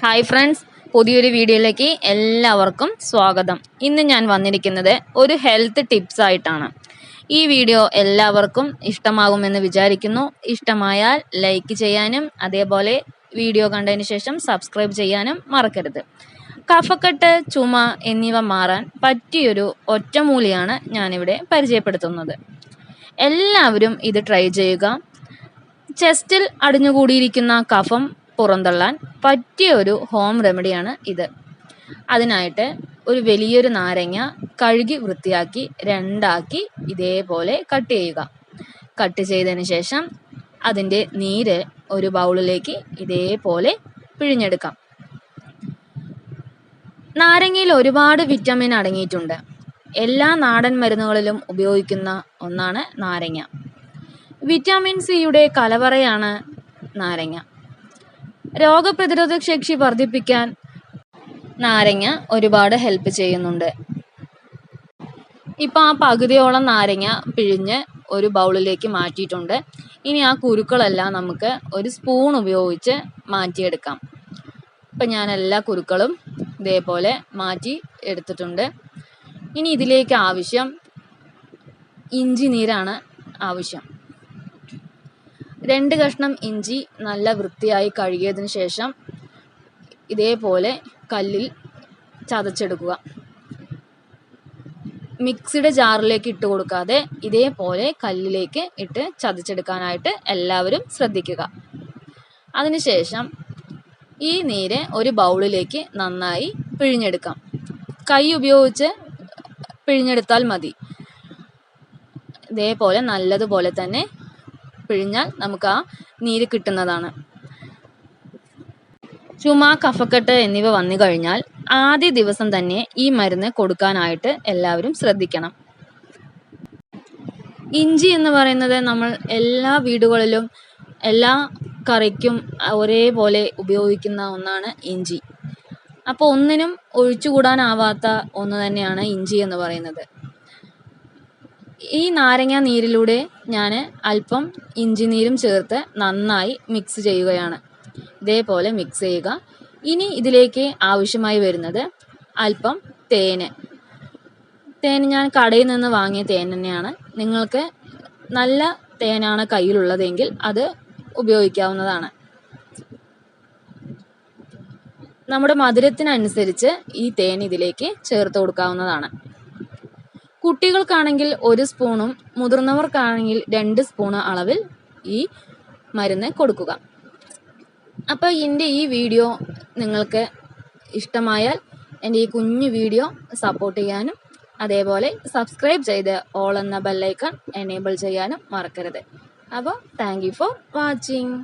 Hi friends പുതിയൊരു വീഡിയോയിലേക്ക് എല്ലാവർക്കും സ്വാഗതം. ഇന്ന് ഞാൻ വന്നിരിക്കുന്നത് ഒരു ഹെൽത്ത് ടിപ്സ് ആയിട്ടാണ്. ഈ വീഡിയോ എല്ലാവർക്കും ഇഷ്ടമാകുമെന്ന് വിചാരിക്കുന്നു. ഇഷ്ടമായാൽ ലൈക്ക് ചെയ്യാനും അതേപോലെ വീഡിയോ കണ്ടതിന് ശേഷം സബ്സ്ക്രൈബ് ചെയ്യാനും മറക്കരുത്. കഫക്കെട്ട് ചുമ എന്നിവ മാറാൻ പറ്റിയൊരു ഒറ്റമൂലിയാണ് ഞാനിവിടെ പരിചയപ്പെടുത്തുന്നത്. എല്ലാവരും ഇത് ട്രൈ ചെയ്യുക. ചെസ്റ്റിൽ അടിഞ്ഞുകൂടിയിരിക്കുന്ന കഫം പുറന്തള്ളാൻ പറ്റിയ ഒരു ഹോം റെമഡിയാണ് ഇത്. അതിനായിട്ട് ഒരു വലിയൊരു നാരങ്ങ കഴുകി വൃത്തിയാക്കി രണ്ടാക്കി ഇതേപോലെ കട്ട് ചെയ്യുക. കട്ട് ചെയ്തതിന് ശേഷം അതിന്റെ നീര് ഒരു ബൗളിലേക്ക് ഇതേപോലെ പിഴിഞ്ഞെടുക്കാം. നാരങ്ങയിൽ ഒരുപാട് വിറ്റാമിൻ അടങ്ങിയിട്ടുണ്ട്. എല്ലാ നാടൻ മരുന്നുകളിലും ഉപയോഗിക്കുന്ന ഒന്നാണ് നാരങ്ങ. വിറ്റാമിൻ സിയുടെ കലവറയാണ് നാരങ്ങ. രോഗപ്രതിരോധ ശേഷി വർദ്ധിപ്പിക്കാൻ നാരങ്ങ ഒരുപാട് ഹെൽപ്പ് ചെയ്യുന്നുണ്ട്. ഇപ്പം ആ പകുതിയോളം നാരങ്ങ പിഴിഞ്ഞ് ഒരു ബൗളിലേക്ക് മാറ്റിയിട്ടുണ്ട്. ഇനി ആ കുരുക്കളെല്ലാം നമുക്ക് ഒരു സ്പൂൺ ഉപയോഗിച്ച് മാറ്റിയെടുക്കാം. ഇപ്പം ഞാൻ എല്ലാ കുരുക്കളും ഇതേപോലെ മാറ്റി എടുത്തിട്ടുണ്ട്. ഇനി ഇതിലേക്ക് ആവശ്യം ഇഞ്ചി നീരാണ് ആവശ്യം. രണ്ട് കഷ്ണം ഇഞ്ചി നല്ല വൃത്തിയായി കഴുകിയതിന് ശേഷം ഇതേപോലെ കല്ലിൽ ചതച്ചെടുക്കുക. മിക്സിയുടെ ജാറിലേക്ക് ഇട്ട് കൊടുക്കാതെ ഇതേപോലെ കല്ലിലേക്ക് ഇട്ട് ചതച്ചെടുക്കാനായിട്ട് എല്ലാവരും ശ്രദ്ധിക്കുക. അതിനുശേഷം ഈ നീര് ഒരു ബൗളിലേക്ക് നന്നായി പിഴിഞ്ഞെടുക്കാം. കൈ ഉപയോഗിച്ച് പിഴിഞ്ഞെടുത്താൽ മതി. ഇതേപോലെ നല്ലതുപോലെ തന്നെ പിഴിഞ്ഞാൽ നമുക്ക് ആ നീര് കിട്ടുന്നതാണ്. ചുമ കഫക്കെട്ട് എന്നിവ വന്നു കഴിഞ്ഞാൽ ആദ്യ ദിവസം തന്നെ ഈ മരുന്ന് കൊടുക്കാനായിട്ട് എല്ലാവരും ശ്രദ്ധിക്കണം. ഇഞ്ചി എന്ന് പറയുന്നത് നമ്മൾ എല്ലാ വീടുകളിലും എല്ലാ കറിക്കും ഒരേപോലെ ഉപയോഗിക്കുന്ന ഒന്നാണ് ഇഞ്ചി. അപ്പോൾ ഒന്നിനും ഒഴിച്ചുകൂടാനാവാത്ത ഒന്ന് തന്നെയാണ് ഇഞ്ചി എന്ന് പറയുന്നത്. ഈ നാരങ്ങ നീരിലൂടെ ഞാൻ അല്പം ഇഞ്ചി നീരും ചേർത്ത് നന്നായി മിക്സ് ചെയ്യുകയാണ്. ഇതേപോലെ മിക്സ് ചെയ്യുക. ഇനി ഇതിലേക്ക് ആവശ്യമായി വരുന്നത് അല്പം തേന്. തേൻ ഞാൻ കടയിൽ നിന്ന് വാങ്ങിയ തേൻ തന്നെയാണ്. നിങ്ങൾക്ക് നല്ല തേനാണ് കയ്യിലുള്ളതെങ്കിൽ അത് ഉപയോഗിക്കാവുന്നതാണ്. നമ്മുടെ മധുരത്തിനനുസരിച്ച് ഈ തേൻ ഇതിലേക്ക് ചേർത്ത് കൊടുക്കാവുന്നതാണ്. കുട്ടികൾക്കാണെങ്കിൽ ഒരു സ്പൂണും മുതിർന്നവർക്കാണെങ്കിൽ രണ്ട് സ്പൂണ് അളവിൽ ഈ മരുന്ന് കൊടുക്കുക. അപ്പോൾ എന്റെ ഈ വീഡിയോ നിങ്ങൾക്ക് ഇഷ്ടമായാൽ എന്റെ ഈ കുഞ്ഞു വീഡിയോ സപ്പോർട്ട് ചെയ്യാനും അതേപോലെ സബ്സ്ക്രൈബ് ചെയ്ത് ഓൾ എന്ന ബെല്ലൈക്കൺ എനേബിൾ ചെയ്യാനും മറക്കരുത്. അപ്പോൾ താങ്ക് യു ഫോർ വാച്ചിങ്